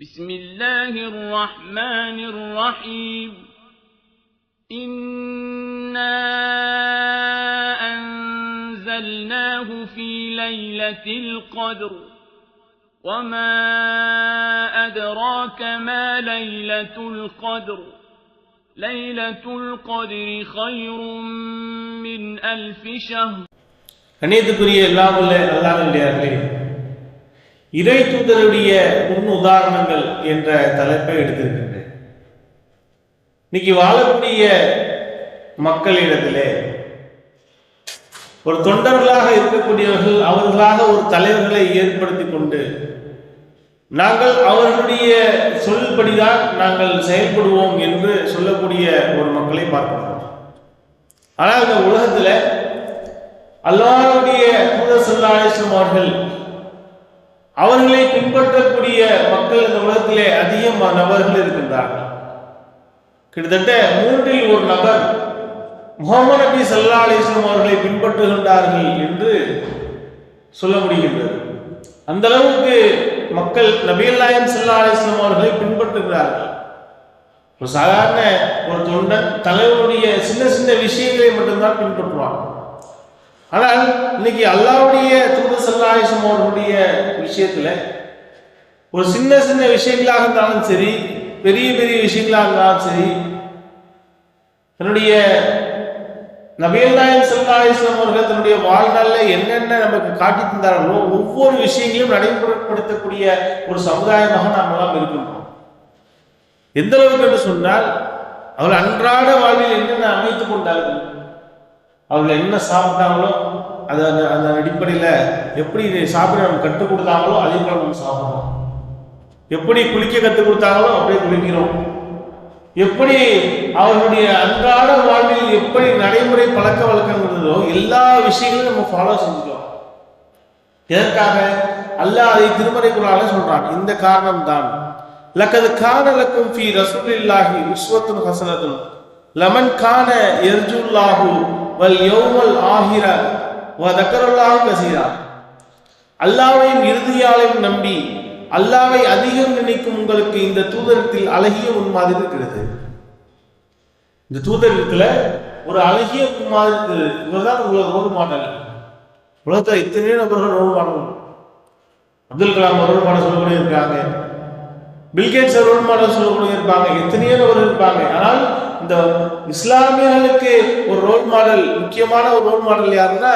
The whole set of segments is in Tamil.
بسم الله الرحمن الرحيم إنا أنزلناه في ليلة القدر وما أدراك ما ليلة القدر ليلة القدر خير من ألف شهر கண்ணியத்துக்குரிய எல்லாம் உள்ள அல்லாஹ்விடையார்களே இறை தூதருடைய முன் உதாரணங்கள் என்ற தலைப்பை எடுத்திருக்கின்றேன். இன்னைக்கு வாழக்கூடிய மக்களிடத்திலே ஒரு தொண்டர்களாக இருக்கக்கூடியவர்கள் அவர்களாக ஒரு தலைவர்களை ஏற்படுத்தி கொண்டு நாங்கள் அவர்களுடைய சொல்படிதான் நாங்கள் செயல்படுவோம் என்று சொல்லக்கூடிய ஒரு மக்களை பார்க்கிறோம். ஆனால் இந்த உலகத்தில் அல்லாருடைய தூதர் அவர்கள் அவர்களை பின்பற்றக்கூடிய மக்கள் இந்த உலகத்திலே அதிகம் நபர்கள் இருக்கின்றார்கள். கிட்டத்தட்ட மூன்றில் ஒரு நபர் முகமது நபி சல்லா அலிஸ்லாம் அவர்களை பின்பற்றுகின்றார்கள் என்று சொல்ல முடிகின்றது. அந்த அளவுக்கு மக்கள் நபீல்லாயம் சல்லா அலிஸ்லாம் அவர்களை பின்பற்றுகிறார்கள். ஒரு சாதாரண ஒரு தொண்டன் தலைவருடைய சின்ன சின்ன விஷயங்களை மட்டும்தான் பின்பற்றுவான் ஆனால் இன்னைக்கு அல்லாவுடைய தூது சல்லாஹம் அவர்களுடைய விஷயத்துல ஒரு சின்ன சின்ன விஷயங்களாக இருந்தாலும் சரி பெரிய பெரிய விஷயங்களாக இருந்தாலும் சரி தன்னுடைய நபியல் நாயன் அவர்கள் தன்னுடைய வாழ்நாளில் என்னென்ன நமக்கு காட்டி தந்தார்களோ ஒவ்வொரு விஷயங்களையும் நடைமுறைப்படுத்தக்கூடிய ஒரு சமுதாயமாக நாம் எல்லாம் இருக்கின்றோம். எந்த அளவுக்கு என்று சொன்னால் அவர் அன்றாட வாழ்வில் என்னென்ன அவர்கள் என்ன சாப்பிட்டாங்களோ அது அந்த அந்த அடிப்படையில் எப்படி இதை சாப்பிட நம்ம கற்றுக் கொடுத்தாங்களோ அதே போல நம்ம சாப்பிட்றோம் எப்படி குளிக்க கற்றுக் கொடுத்தாங்களோ அப்படியே குளிக்கிறோம். எப்படி அவர்களுடைய அன்றாட வாழ்வில் எப்படி நடைமுறை பழக்க வழக்கம் இருந்ததோ எல்லா விஷயங்களையும் நம்ம ஃபாலோ செஞ்சுக்கிறோம். எதற்காக? அல்ல அதை திருமறை குரால சொல்றான். இந்த காரணம் தான் லக்கது கான லக்கும் ஃபி ரசூலில்லாஹி விஸ்வத்துன் ஹசனத்துன் லமன் கான எர்ஜுல்லாஹு வல் யௌமல் ஆகிற வ கசீரா. அல்லாவையும் இறுதியாலையும் நம்பி அல்லாவை அதிகம் நினைக்கும் உங்களுக்கு இந்த தூதரத்தில் அழகிய உண்மாதிரி இருக்கிறது. இந்த தூதரத்துல ஒரு அழகிய முன்மாதிரி இருக்கிறது. இவர்தான் உங்களுக்கு ரோல் மாடல். உலகத்தில் இத்தனையோ நபர்கள் role model. Abdul Kalam role model சொல்லக்கூடிய இருக்காங்க. பில்கேட்ஸ் ரோல் மாடல் சொல்லக்கூடிய இருப்பாங்க. எத்தனையோ நபர்கள் இருப்பாங்க. ஆனால் இந்த இஸ்லாமியர்களுக்கு ஒரு ரோல் மாடல் முக்கியமான ஒரு ரோல் மாடல் யாருன்னா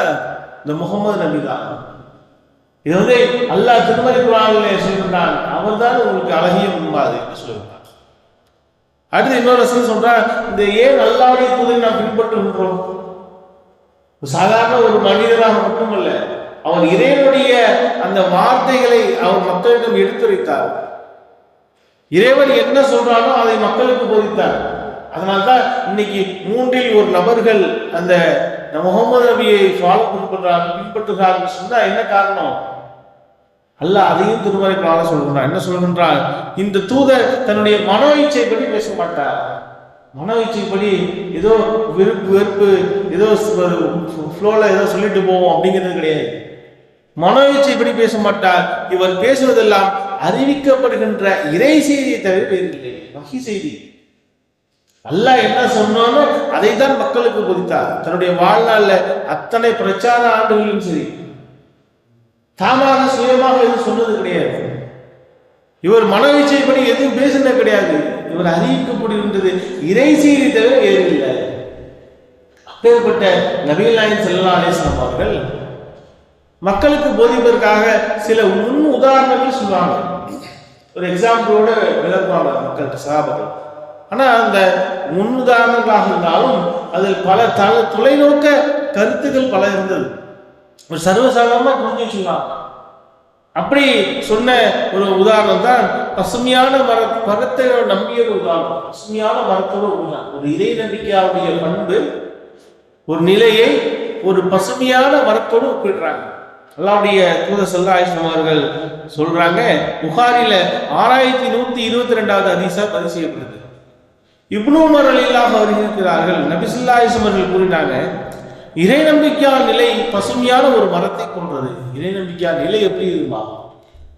இந்த முகமது நபி தான். இது வந்து அல்லாஹ் திருமதி குரானிலே சொல்கின்றான் அவர் தான் உங்களுக்கு அழகிய முன்பாது என்று சொல்கிறான் அடுத்து இன்னொரு வசனம் சொல்றான் இந்த ஏன் அல்லாவுடைய தூதை நாம் பின்பற்றுகின்றோம்? சாதாரண ஒரு மனிதராக மட்டுமல்ல அவர் இறைவனுடைய அந்த வார்த்தைகளை அவர் மக்களிடம் எடுத்துரைத்தார். இறைவன் என்ன சொல்றானோ அதை மக்களுக்கு போதித்தார். அதனால்தான் இன்னைக்கு மூன்றில் ஒரு நபர்கள் அந்த முகமது நபியை ஃபாலோ பின்பற்றுறாங்க பின்பற்றுகிறார்கள் சொன்னால் என்ன காரணம்? அல்ல அதையும் திருமறை குரான சொல்கின்றான். என்ன சொல்கின்றான்? இந்த தூதர் தன்னுடைய மனோ இச்சைப்படி பேச மாட்டார். மனோ இச்சைப்படி ஏதோ விருப்பு வெறுப்பு ஏதோ ஃப்ளோவில் ஏதோ சொல்லிட்டு போவோம் அப்படிங்கிறது கிடையாது. மனோ இச்சைப்படி பேச மாட்டார். இவர் பேசுவதெல்லாம் அறிவிக்கப்படுகின்ற இறை செய்தியை தவிர வேறில்லை. வகி செய்தி. அல்லா என்ன சொன்னானோ அதை தான் மக்களுக்கு போதித்தார். தன்னுடைய வாழ்நாளில் அத்தனை பிரச்சார ஆண்டுகளிலும் சரி தாமாக சுயமாக எதுவும் சொன்னது கிடையாது. இவர் மனவீச்சை படி எதுவும் பேசுனது கிடையாது. இவர் அறிவிக்கப்படுகின்றது இறை செய்தி தவிர வேறு இல்லை. அப்பேற்பட்ட நபீல் நாயன் செல்லா அலேஸ்லாம் அவர்கள் மக்களுக்கு போதிப்பதற்காக சில முன் உதாரணங்கள் சொல்லுவாங்க ஒரு எக்ஸாம்பிளோட விளக்குவாங்க மக்கள்கிட்ட சகாபங்கள் ஆனால் அந்த முன்னுதாரணங்களாக இருந்தாலும் அதில் பல த தொலைநோக்க கருத்துக்கள் பல இருந்தது. ஒரு சர்வசாதாரணமாக புரிஞ்சு சொல்லலாம் அப்படி சொன்ன ஒரு உதாரணம் தான் பசுமையான மர மரத்தை நம்பிய ஒரு உதாரணம். பசுமையான மரத்தோட உதாரணம் ஒரு இறை நம்பிக்கையாவுடைய பண்பு ஒரு நிலையை ஒரு பசுமையான மரத்தோடு ஒப்பிடுறாங்க. அல்லாவுடைய தூத செல்லா அவர்கள் சொல்றாங்க புகாரில ஆறாயிரத்தி நூத்தி இருபத்தி ரெண்டாவது அதிசா பதிவு செய்யப்படுது. இப்னு உமர் அலிலாக வருகிறார்கள் நபிசுல்லா அவர்கள் கூறினாங்க இறை நம்பிக்கையான நிலை பசுமையான ஒரு மரத்தை கொன்றது. இறை நம்பிக்கையான நிலை எப்படி இருக்குமா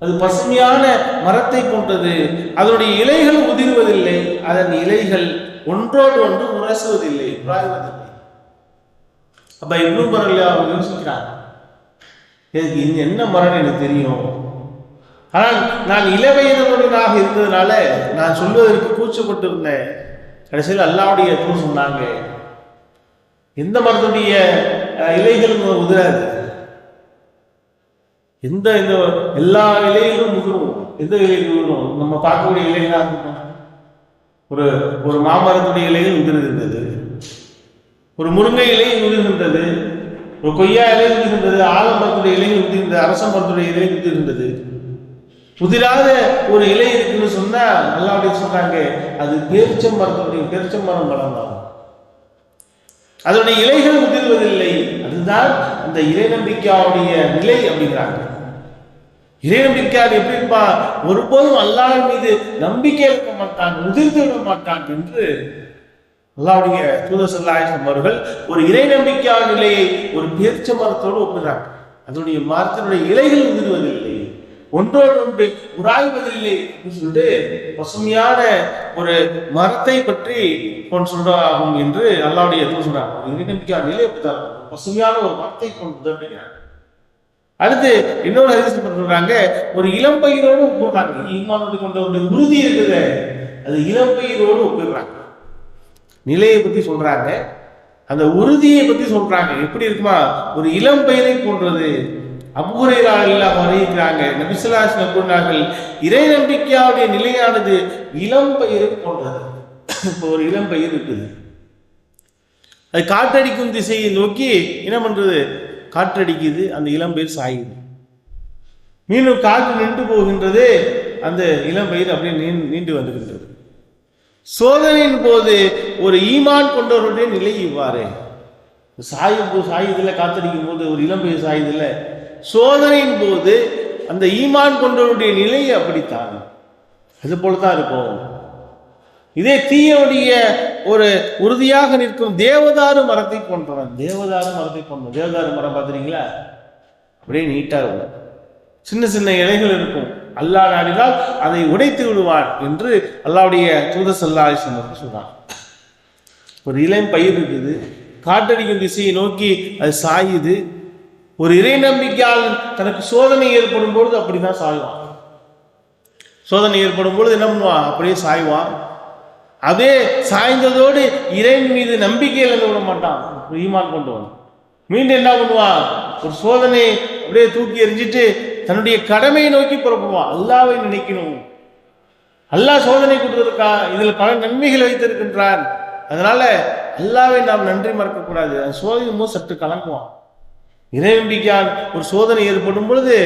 அது பசுமையான மரத்தை போன்றது அதனுடைய இலைகள் உதிர்வதில்லை. அதன் இலைகள் ஒன்றோடு ஒன்று உரசுவதில்லை. உராய்வதில்லை அப்ப இன்னும் பரவாயில்ல அவங்க யோசிக்கிறாங்க எனக்கு இது என்ன மரம் எனக்கு தெரியும். ஆனால் நான் இளவயதனுடனாக இருந்ததுனால நான் சொல்வதற்கு கூச்சப்பட்டு இருந்தேன் கடைசியில் அல்லாவுடைய தூள் சொன்னாங்க. எந்த மரத்துடைய இலைகளும் உதிராது. எந்த இந்த எல்லா இலைகளும் உதிரும். எந்த இலைகள் உதிரும்? நம்ம பார்க்கக்கூடிய இலைகளாக இருக்கட்டும் ஒரு ஒரு மாமரத்துடைய இலைகள் உதிர்கின்றது. ஒரு முருங்கை இலையில் உதிர்கின்றது. ஒரு கொய்யா இலையில் உதிர்கின்றது. ஆலமரத்துடைய இலையில் உதிர்கின்றது. அரச மரத்துடைய இலையில் உதிர்கின்றது. உதிராத ஒரு இலை இருக்குன்னு சொன்னா அல்லாவுடைய சொன்னாங்க அது பேரிச்சம் மரத்துடைய பேரிச்சம் மரம் பலம் அதனுடைய இலைகள் உதிர்வதில்லை. அதுதான் அந்த இறை நம்பிக்கையாவுடைய நிலை அப்படிங்கிறாங்க. இறை நம்பிக்கையார் எப்படி இருப்பா? ஒருபோதும் அல்லாத மீது நம்பிக்கை இருக்க மாட்டான் உதிர்ந்து விட மாட்டான் என்று அல்லாவுடைய தூதர் சல்லாஹம் அவர்கள் ஒரு இறை நம்பிக்கையான நிலையை ஒரு பேர்ச்ச மரத்தோடு ஒப்பிடுறாங்க. அதனுடைய மரத்தினுடைய இலைகள் உதிர்வதில்லை. ஒன்றோடு ஒன்று உராய்வதில்லை அப்படின்னு சொல்லிட்டு பசுமையான ஒரு மரத்தை பற்றி கொண்டு சொல்றாகும் என்று அல்லாவுடைய எதுவும் சொல்றாங்க. ஒரு இறை நிலை அப்படித்தான் பசுமையான ஒரு மரத்தை கொண்டு அப்படிங்கிறாங்க அடுத்து இன்னொரு ஹதீஸ் சொல்றாங்க ஒரு இளம் பயிரோடு ஒப்பிடுறாங்க ஈமானோடு கொண்ட ஒரு உறுதி இருக்குது. அது இளம் பயிரோடு ஒப்பிடுறாங்க நிலையை பத்தி சொல்றாங்க. அந்த உறுதியை பத்தி சொல்றாங்க. எப்படி இருக்குமா? ஒரு இளம் பயிரை போன்றது. அபுகுரைரா எல்லாம் அறிவிக்கிறாங்க. நபிசுல்லாஸ் கூறினார்கள் இறை நம்பிக்கையாவுடைய நிலையானது இளம் பயிரை போன்றது இப்போ ஒரு இளம் பயிர் இருக்குது. அது காற்றடிக்கும் திசையை நோக்கி என்ன பண்ணுறது காற்றடிக்குது. அந்த இளம்பயிர் சாயுது. மீண்டும் காற்று நின்று போகின்றது. அந்த இளம்பயிர் அப்படியே நீ- நீண்டு வந்துகின்றது. சோதனையின் போது ஒரு ஈமான் கொண்டவருடைய நிலை இவ்வாறு. சாயும் போது காத்தடிக்கும் போது ஒரு இளம் பயிர் சோதனையின் போது அந்த ஈமான் கொண்டவருடைய நிலை அப்படித்தான். அது போல தான் இருக்கும். இதே தீயனுடைய ஒரு உறுதியாக நிற்கும் தேவதாரு மரத்தை கொண்டவன் தேவதாரு மரத்தை கொண்டவன் தேவதாரு மரம் பார்த்துறீங்களா அப்படியே நீட்டாக இருக்கும். சின்ன சின்ன இலைகள் இருக்கும். அல்லா நாடினால் அதை உடைத்து விடுவான் என்று அல்லாவுடைய தூத சல்லா சொல்றான் ஒரு இளம் பயிர் இருக்குது. காற்றடிக்கும் திசையை நோக்கி அது சாயுது. ஒரு இறை நம்பிக்கையால் தனக்கு சோதனை ஏற்படும் பொழுது அப்படிதான் சாய்வான். சோதனை ஏற்படும் பொழுது என்ன பண்ணுவான் அப்படியே சாய்வான் அதே சாய்ந்ததோடு இறைவன் மீது நம்பிக்கை இழந்து விட மாட்டான். ஈமான் கொண்டு வந்து மீண்டும் என்ன பண்ணுவான் ஒரு சோதனை அப்படியே தூக்கி எறிஞ்சிட்டு தன்னுடைய கடமையை நோக்கி புறப்படுவான். அல்லாவை நினைக்கணும். அல்லாஹ் சோதனை கொடுத்துருக்கா? இதில் பல நன்மைகள் வைத்திருக்கின்றான். அதனால அல்லாவை நாம் நன்றி மறக்கக்கூடாது. அந்த சோதனை போது சற்று கலங்குவான். இறை ஒரு சோதனை ஏற்படும் பொழுது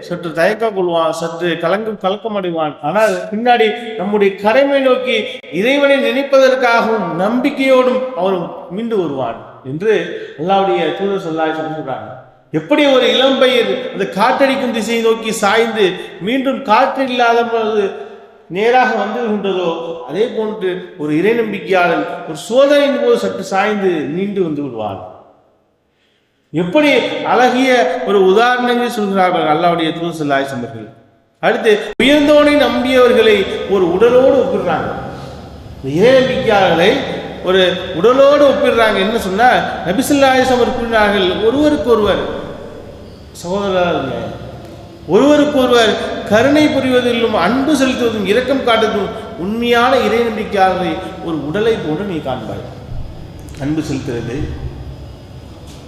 சற்று தயக்கம் கொள்வான் சற்று கலங்கு கலக்கம் அடைவான் ஆனால் பின்னாடி நம்முடைய கடமை நோக்கி இறைவனை நினைப்பதற்காகவும் நம்பிக்கையோடும் அவர் மீண்டு வருவான் என்று அல்லாவுடைய தூதர் சொல்லாய் சொல்கிறாங்க எப்படி ஒரு இளம்பயிர் அந்த காற்றடிக்கும் திசையை நோக்கி சாய்ந்து மீண்டும் காற்று இல்லாத பொழுது நேராக வந்துகின்றதோ அதே போன்று ஒரு இறை நம்பிக்கையாளன் ஒரு சோதனையின் போது சற்று சாய்ந்து நீண்டு வந்து விடுவான். எப்படி அழகிய ஒரு உதாரணங்கள் சொல்கிறார்கள் அல்லாவுடைய தூது சொல்லாய் சம்பர்கள் அடுத்து உயர்ந்தோனை நம்பியவர்களை ஒரு உடலோடு ஒப்பிடுறாங்க. இந்த ஒரு உடலோடு ஒப்பிடுறாங்க. என்ன சொன்னா நபிசுல்லாசம் கூறினார்கள் ஒருவருக்கு ஒருவர் சகோதரர்கள் ஒருவருக்கு ஒருவர் கருணை புரிவதிலும் அன்பு செலுத்துவதும் இரக்கம் காட்டுவதும் உண்மையான இறை நம்பிக்கையாளரை ஒரு உடலை போன்று நீ காண்பாய். அன்பு செலுத்துறது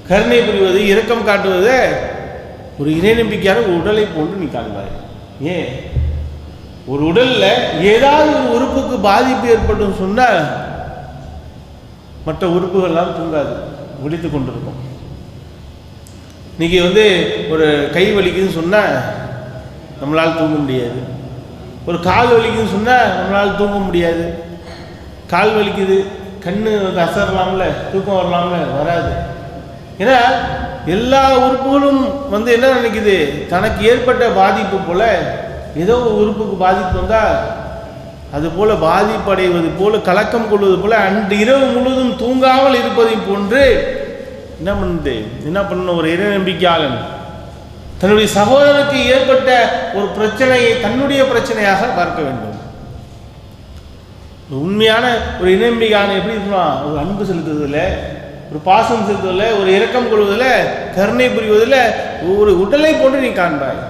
கருணை புரிவது இரக்கம் காட்டுவது ஒரு இணை நம்பிக்கையான ஒரு உடலை போன்று நீ காண்பாய். ஏன்? ஒரு உடல்ல ஏதாவது ஒரு உறுப்புக்கு பாதிப்பு ஏற்படும் சொன்னால் மற்ற உறுப்புகள்லாம் தூங்காது விழித்து கொண்டிருக்கும். இன்னைக்கு வந்து ஒரு கை வலிக்குதுன்னு சொன்னால் நம்மளால் தூங்க முடியாது. ஒரு கால் வலிக்குதுன்னு சொன்னால் நம்மளால் தூங்க முடியாது. கால் வலிக்குது கண்ணு வந்து அசரலாம்ல தூக்கம் வரலாம்ல வராது. ஏன்னா எல்லா உறுப்புகளும் வந்து என்ன நினைக்குது? தனக்கு ஏற்பட்ட பாதிப்பு போல ஏதோ ஒரு உறுப்புக்கு பாதிப்பு வந்தால் அது போல பாதிப்படைவது போல கலக்கம் கொள்வது போல அன்று இரவு முழுவதும் தூங்காமல் இருப்பதை போன்று என்ன பண்ணுது? என்ன பண்ணணும்? ஒரு இறை நம்பிக்கையாளன். தன்னுடைய சகோதரனுக்கு ஏற்பட்ட ஒரு பிரச்சனையை தன்னுடைய பிரச்சனையாக பார்க்க வேண்டும். உண்மையான ஒரு இனம்பிகான எப்படி இருக்கணும் ஒரு அன்பு செலுத்துறதுல ஒரு பாசம் செலுத்துவதில் ஒரு இரக்கம் கொள்வதில் கருணை புரிவதில் ஒரு உடலை போன்று நீ காண்பாய்.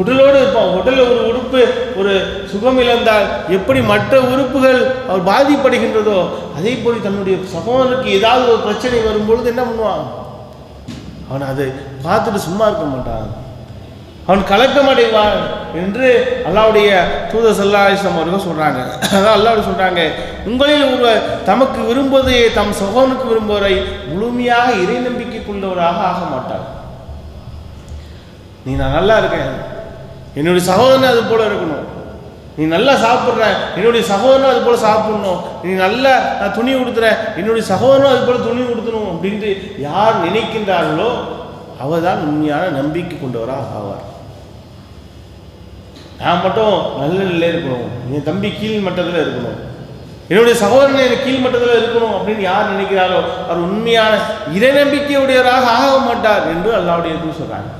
உடலோடு இருப்பான் உடலில் ஒரு உறுப்பு ஒரு சுகம் இழந்தால் எப்படி மற்ற உறுப்புகள் அவர் பாதிப்படுகின்றதோ அதே போல் தன்னுடைய சகோதரனுக்கு ஏதாவது ஒரு பிரச்சனை வரும்பொழுது என்ன பண்ணுவான்? அவன் அதை பார்த்துட்டு சும்மா இருக்க மாட்டான். அவன் கலக்கம் அடைவான் என்று அல்லாவுடைய தூத சல்லாஹம் அவர்கள் சொல்றாங்க. அதான் அல்லாஹ் சொல்றாங்க உங்களில் ஒருவர் தமக்கு விரும்புவதையே தம் சகோனுக்கு விரும்புவரை முழுமையாக இறை நம்பிக்கை கொண்டவராக ஆக மாட்டார். நீ நான் நல்லா இருக்கேன். என்னுடைய சகோதரன் அது போல இருக்கணும். நீ நல்லா சாப்பிட்ற. என்னுடைய சகோதரனும் அது போல சாப்பிட்ணும். நீ நல்லா நான் துணி உடுத்துறேன். என்னுடைய சகோதரனும் அது போல் துணி உடுத்தணும். அப்படின்ட்டு யார் நினைக்கின்றார்களோ அவர் தான் உண்மையான நம்பிக்கை கொண்டவராக ஆவார். நான் மட்டும் நல்ல நிலையில் இருக்கணும். என் தம்பி கீழ் மட்டத்தில் இருக்கணும். என்னுடைய சகோதரன் எனக்கு கீழ் மட்டத்தில் இருக்கணும் அப்படின்னு யார் நினைக்கிறாரோ அவர் உண்மையான இறை நம்பிக்கையுடையவராக ஆக மாட்டார் என்று அல்லாவுடைய தூ சொல்றாங்க.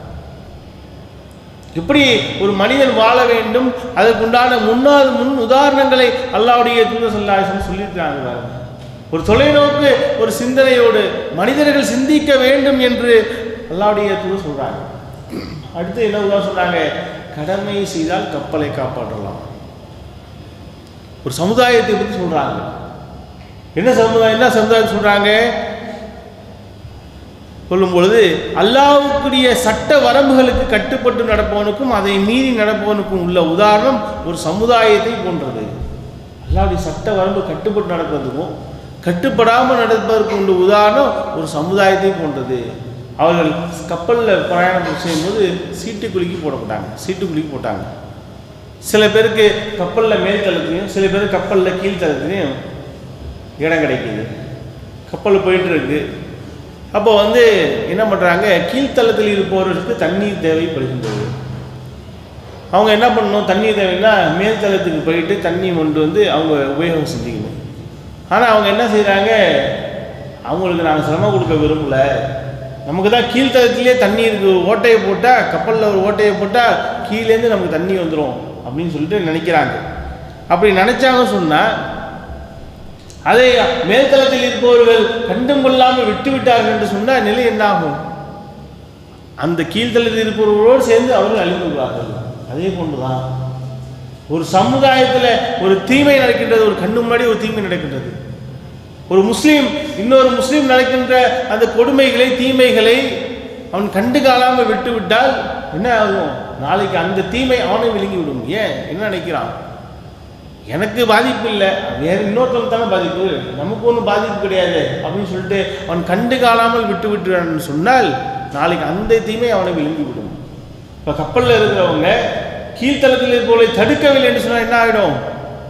இப்படி ஒரு மனிதன் வாழ வேண்டும். அதற்குண்டான முன்னாள் முன் உதாரணங்களை அல்லாவுடைய தூத சொல்லாசன் சொல்லியிருக்கிறாங்க ஒரு தொலைநோக்கு ஒரு சிந்தனையோடு மனிதர்கள் சிந்திக்க வேண்டும் என்று அல்லாவுடைய தூத சொல்றாங்க. அடுத்து என்ன உதாரணம் சொல்றாங்க? கடமை செய்தால் கப்பலை காப்பாற்றலாம். ஒரு சமுதாயத்தை பற்றி சொல்றாங்க. என்ன சமுதாயம் என்ன சமுதாயம் சொல்றாங்க? சொல்லும் பொழுது அல்லாவுக்குரிய சட்ட வரம்புகளுக்கு கட்டுப்பட்டு நடப்பவனுக்கும் அதை மீறி நடப்பவனுக்கும் உள்ள உதாரணம் ஒரு சமுதாயத்தை போன்றது. அல்லாவுடைய சட்ட வரம்பு கட்டுப்பட்டு நடப்பதுக்கும் கட்டுப்படாமல் நடப்பதற்கு உள்ள உதாரணம் ஒரு சமுதாயத்தை போன்றது. அவர்கள் கப்பலில் பிரயாணம் செய்யும்போது சீட்டு குலுக்கி போடப்பட்டாங்க சீட்டு குலுக்கி போட்டாங்க. சில பேருக்கு கப்பலில் மேல் தளத்துலையும் சில பேருக்கு கப்பலில் கீழ் தளத்துலையும் இடம் கிடைக்கிது. கப்பல் போயிட்டு இருக்கு. அப்போ வந்து என்ன பண்ணுறாங்க கீழ்த்தளத்தில் இருப்பவர்களுக்கு தண்ணீர் தேவைப்படுகின்றது. அவங்க என்ன பண்ணணும்? தண்ணீர் தேவைன்னா மேல் தளத்துக்கு போயிட்டு தண்ணி கொண்டு வந்து அவங்க உபயோகம் செஞ்சுக்கணும். ஆனால் அவங்க என்ன செய்கிறாங்க அவங்களுக்கு நாங்கள் சிரமம் கொடுக்க விரும்பல. நமக்கு தான் கீழ்த்தளத்திலே தண்ணி இருக்கு ஓட்டையை போட்டால் கப்பலில் ஒரு ஓட்டையை போட்டால் கீழேருந்து நமக்கு தண்ணி வந்துடும் அப்படின்னு சொல்லிட்டு நினைக்கிறாங்க. அப்படி நினைச்சாங்க சொன்னால் அதை மேல்தளத்தில் இருப்பவர்கள் கண்டும் கொள்ளாமல் விட்டு விட்டார்கள் என்று சொன்னால் நிலை என்னாகும்? அந்த கீழ்த்தளத்தில் இருப்பவர்களோடு சேர்ந்து அவர்கள் அழிந்து விடுவார்கள் அதே போன்றுதான். ஒரு சமுதாயத்தில் ஒரு தீமை நடக்கின்றது ஒரு கண்ணு முன்னாடி ஒரு தீமை நடக்கின்றது. ஒரு முஸ்லீம் இன்னொரு முஸ்லீம் நடக்கின்ற அந்த கொடுமைகளை தீமைகளை அவன் கண்டு காணாமல் விட்டு விட்டால் என்ன ஆகும்? நாளைக்கு அந்த தீமை அவனை விழுங்கி விடும். ஏன்? என்ன நினைக்கிறான்? எனக்கு பாதிப்பு இல்லை. வேறு இன்னொருத்தவங்க தானே பாதிப்பு. நமக்கு ஒன்றும் பாதிப்பு கிடையாது. அப்படின்னு சொல்லிட்டு அவன் கண்டு காணாமல் விட்டு விட்டுறான்னு சொன்னால் நாளைக்கு அந்த தீமை அவனை விழுங்கி விடும். இப்போ கப்பலில் இருக்கிறவங்க கீழ்த்தளத்தில் இருப்பவர்களை தடுக்கவில்லை என்று சொன்னால் என்ன ஆகிடும்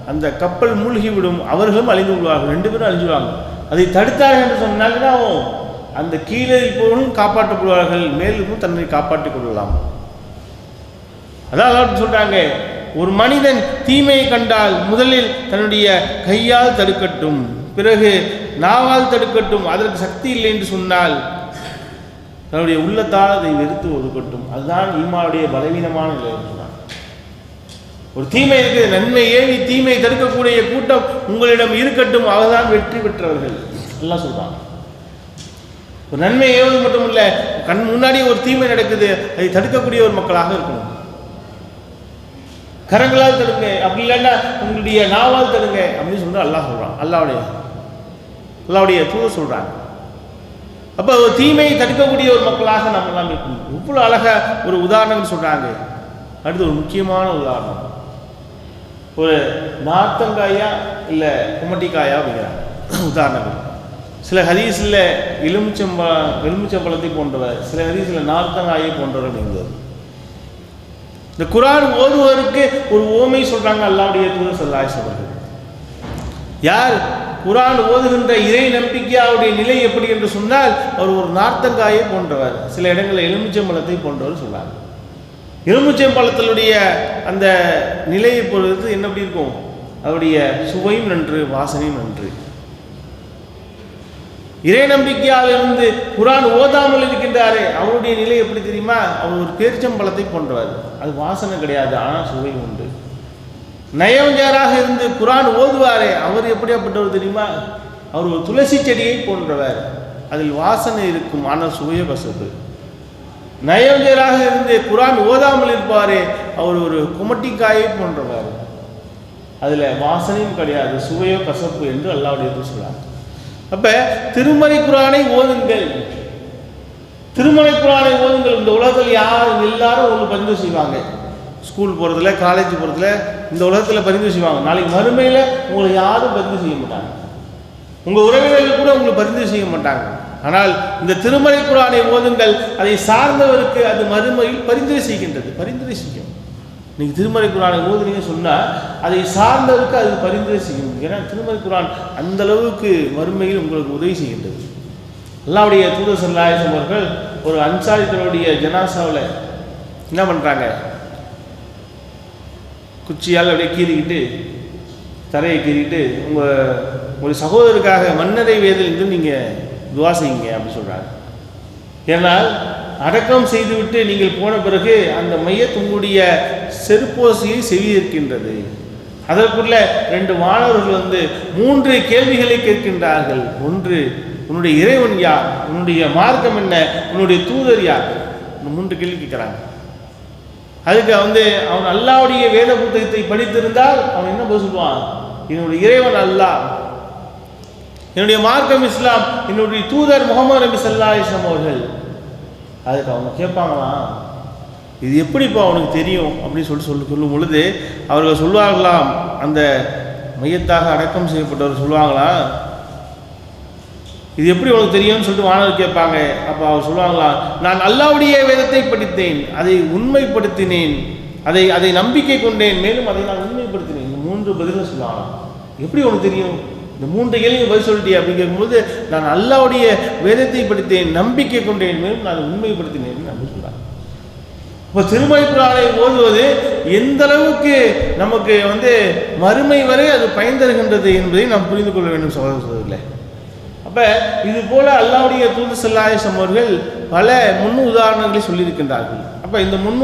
அந்த கப்பல் மூழ்கி விடும் அவர்களும் அழிந்து விடுவார்கள் ரெண்டு பேரும் அழிஞ்சுவாங்க அதை தடுத்தார்கள் என்று சொன்னால் அந்த கீழே இருப்பவர்களும் காப்பாற்றப்படுவார்கள் மேலும் தன்னை காப்பாற்றிக் கொள்ளலாம். அதான் சொல்றாங்க. ஒரு மனிதன் தீமையை கண்டால் முதலில் தன்னுடைய கையால் தடுக்கட்டும். பிறகு நாவால் தடுக்கட்டும். அதற்கு சக்தி இல்லை என்று சொன்னால் தன்னுடைய உள்ளத்தால் அதை வெறுத்து ஒதுக்கட்டும். அதுதான் ஈமாவுடைய பலவீனமான நிலை. ஒரு தீமை இருக்குது நன்மை ஏவி தீமையை தடுக்கக்கூடிய கூட்டம் உங்களிடம் இருக்கட்டும் அவர்தான் வெற்றி பெற்றவர்கள். எல்லாம் சொல்றாங்க ஒரு நன்மை ஏவது மட்டும் இல்ல கண் முன்னாடி ஒரு தீமை நடக்குது அதை தடுக்கக்கூடிய ஒரு மக்களாக இருக்கணும். கரங்களால் தடுங்க அப்படி இல்லைன்னா உங்களுடைய நாவால் தடுங்க அப்படின்னு சொல்லிட்டு அல்லாஹ் சொல்றான். அல்லாவுடைய அல்லாவுடைய தூதர் சொல்றாங்க. அப்போ ஒரு தீமையை தடுக்கக்கூடிய ஒரு மக்களாக நம்ம எல்லாம் இருக்கணும். இவ்வளோ அழகா ஒரு உதாரணம் சொல்றாங்க. அடுத்து ஒரு முக்கியமான உதாரணம். ஒரு நார்த்தங்காயா இல்லை குமட்டிக்காயா அப்படிங்கிறாங்க. உதாரணங்கள் சில ஹதீஸில் எலுமிச்சம்ப எலுமிச்சம்பழத்தை போன்றவர் சில ஹதீஸில் நார்த்தங்காயை போன்றவர் அப்படிங்கிறது. இந்த குரான் ஓதுவதற்கு ஒரு ஓமை சொல்றாங்க அல்லாவுடைய தூதர் சொல்லாய் அவர்கள். யார் குரான் ஓதுகின்ற இறை நம்பிக்கையாவுடைய நிலை எப்படி என்று சொன்னால் அவர் ஒரு நார்த்தங்காயை போன்றவர். சில இடங்களில் எலுமிச்சம்பழத்தை போன்றவர் சொல்கிறாங்க எலுமிச்சம்பழத்தினுடைய அந்த நிலையை பொறுத்து என்ன எப்படி இருக்கும்? அவருடைய சுவையும் நன்று வாசனையும் நன்று. இறை நம்பிக்கையால் இருந்து குரான் ஓதாமல் இருக்கின்றாரே அவருடைய நிலை எப்படி தெரியுமா? அவர் ஒரு பேரிச்சம்பழத்தை போன்றவர். அது வாசனை கிடையாது ஆனால் சுவை உண்டு. நயவஞ்சராக இருந்து குரான் ஓதுவாரே அவர் எப்படியாப்பட்டவர் தெரியுமா? அவர் ஒரு துளசி செடியை போன்றவர். அதில் வாசனை இருக்கும் ஆனால் சுவைய வசப்பு நயவஞ்சராக இருந்து குரான் ஓதாமல் இருப்பாரே அவர் ஒரு குமட்டிக்காயை போன்றவர். அதில் வாசனையும் கிடையாது சுவையோ கசப்பு என்று அல்லாவுடைய சொல்கிறார் அப்போ திருமறை குரானை ஓதுங்கள். திருமறை குரானை ஓதுங்கள். இந்த உலகத்தில் யார் எல்லாரும் உங்களுக்கு பரிந்து செய்வாங்க. ஸ்கூல் போகிறதுல காலேஜ் போகிறதுல இந்த உலகத்தில் பரிந்து செய்வாங்க. நாளைக்கு மறுமையில் உங்களை யாரும் பதிவு செய்ய மாட்டாங்க. உங்கள் உறவினர்கள் கூட உங்களுக்கு பரிந்து செய்ய மாட்டாங்க. ஆனால் இந்த திருமலை குரானை ஓதுங்கள் அதை சார்ந்தவருக்கு அது மறுமையில் பரிந்துரை செய்கின்றது. பரிந்துரை செய்யும். நீங்கள் திருமலை குரானை ஓதுனீங்க சொன்னால் அதை சார்ந்தவருக்கு அது பரிந்துரை செய்யும். ஏன்னா திருமலை குரான் அந்த அளவுக்கு மறுமையில் உங்களுக்கு உதவி செய்கின்றது. அல்லாவுடைய தூதர் சல்லாயம் அவர்கள் ஒரு அன்சாரித்தருடைய ஜனாசாவில் என்ன பண்ணுறாங்க குச்சியால் அப்படியே கீறிக்கிட்டு தரையை கீறிட்டு உங்கள் ஒரு சகோதரருக்காக மன்னரை வேதிலிருந்து நீங்கள் துவா செய்யுங்க அப்படின்னு சொல்கிறாங்க ஏன்னால் அடக்கம் செய்துவிட்டு நீங்கள் போன பிறகு அந்த மையத் உங்களுடைய செருப்போசையை செவியிருக்கின்றது. அதற்குள்ள ரெண்டு மாணவர்கள் வந்து மூன்று கேள்விகளை கேட்கின்றார்கள். ஒன்று உன்னுடைய இறைவன் யார்? உன்னுடைய மார்க்கம் என்ன? உன்னுடைய தூதர் யார்? மூன்று கேள்வி கேட்குறாங்க. அதுக்கு வந்து அவன் அல்லாவுடைய வேத புத்தகத்தை படித்திருந்தால் அவன் என்ன பதில் சொல்லுவான்? என்னுடைய இறைவன் அல்லாஹ். என்னுடைய மார்க்கம் இஸ்லாம் என்னுடைய தூதர் முகமது நபி சல்லா இஸ்லாம் அவர்கள். அதுக்கு அவங்க கேட்பாங்களா? இது எப்படிப்பா அவனுக்கு தெரியும்? அப்படின்னு சொல்லி சொல்லி சொல்லும் பொழுது அவர்கள் சொல்வார்களாம். அந்த மையத்தாக அடக்கம் செய்யப்பட்டவர் சொல்லுவாங்களா இது எப்படி உனக்கு தெரியும்னு சொல்லிட்டு வானவர் கேட்பாங்க. அப்போ அவர் சொல்லுவாங்களா நான் அல்லாவுடைய வேதத்தை படித்தேன் அதை உண்மைப்படுத்தினேன் அதை அதை நம்பிக்கை கொண்டேன். மேலும் அதை நான் உண்மைப்படுத்தினேன். இந்த மூன்று பதிலாக சொல்லுவாங்களாம் எப்படி உனக்கு தெரியும்? இந்த மூன்று கேள்விக்கு பதில் சொல்லிட்டே அப்படிங்கும்போது கேட்கும்போது நான் அல்லாவுடைய வேதத்தை படித்தேன் நம்பிக்கை கொண்டேன் மேலும் நான் உண்மைப்படுத்தினேன் அப்படின்னு சொல்றாங்க இப்போ திருமலை ஓதுவது எந்த அளவுக்கு நமக்கு வந்து மறுமை வரை அது பயன் தருகின்றது என்பதை நாம் புரிந்து கொள்ள வேண்டும் சகோதர சகோதரர்களே அப்போ இது போல அல்லாவுடைய தூது செல்லாயசம் அவர்கள் பல முன் உதாரணங்களை சொல்லியிருக்கின்றார்கள். அப்போ இந்த முன்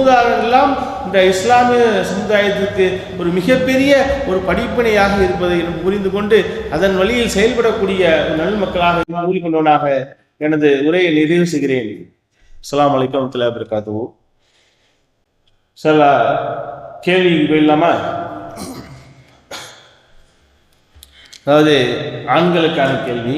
இந்த இஸ்லாமிய சமுதாயத்திற்கு ஒரு மிகப்பெரிய ஒரு படிப்பினையாக இருப்பதை புரிந்து கொண்டு அதன் வழியில் செயல்படக்கூடிய நல் மக்களாக கூறிக்கொண்டவனாக எனது உரையை நிறைவு செய்கிறேன். அஸ்லாம் வலைக்கம் வரமத்துல்லாஹி வபரகாத்துஹு. சில கேள்வி போயிடலாமா அதாவது ஆண்களுக்கான கேள்வி.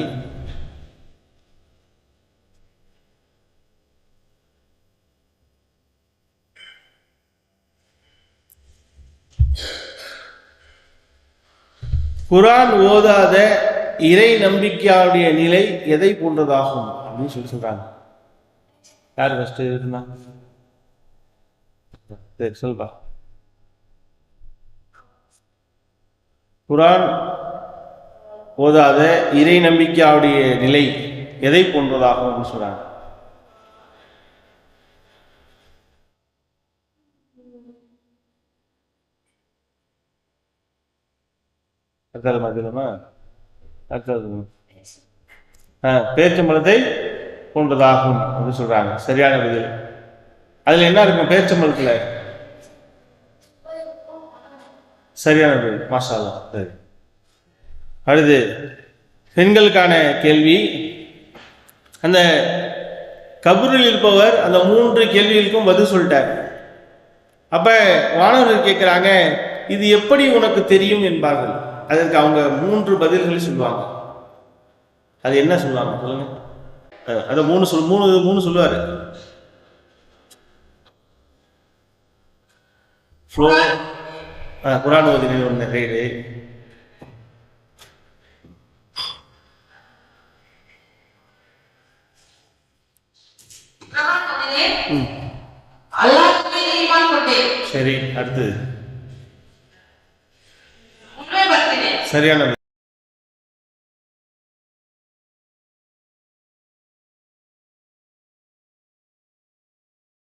குரான் ஓதாத இறை நம்பிக்கையாவுடைய நிலை எதை போன்றதாகும்? அப்படின்னு சொல்லி சொல்றாங்க. யார் ஃபர்ஸ்ட் இருந்தா சரி சொல்பா குரான் ஓதாத இறை நம்பிக்கையாவுடைய நிலை எதை போன்றதாகும் அப்படின்னு சொல்றாங்க. அடுத்தது மதியமா அடுத்தது ஆ பேச்சம்பழத்தை போன்றதாகும் அப்படின்னு சொல்றாங்க. சரியான பதில். அதுல என்ன இருக்கும் பேச்சம்பழத்துல சரியான பதில். மாஷா சரி. அடுத்து பெண்களுக்கான கேள்வி. அந்த கபூரில் இருப்பவர் அந்த மூன்று கேள்விகளுக்கும் பதில் சொல்லிட்டார். அப்ப வானவர்கள் கேட்குறாங்க இது எப்படி உனக்கு தெரியும் என்பார்கள். அதற்கு அவங்க மூன்று பதில்களை சொல்லுவாங்க. அது என்ன சொல்லுவாங்க சொல்லுங்க. அதை மூணு சொல் மூணு மூணு சொல்லுவாரு. ஃப்ளோ குரான் ஓதினேன் ஒன்று கொண்டேன் சரி அடுத்தது உண்மைப்படுத்தினேன் சரியான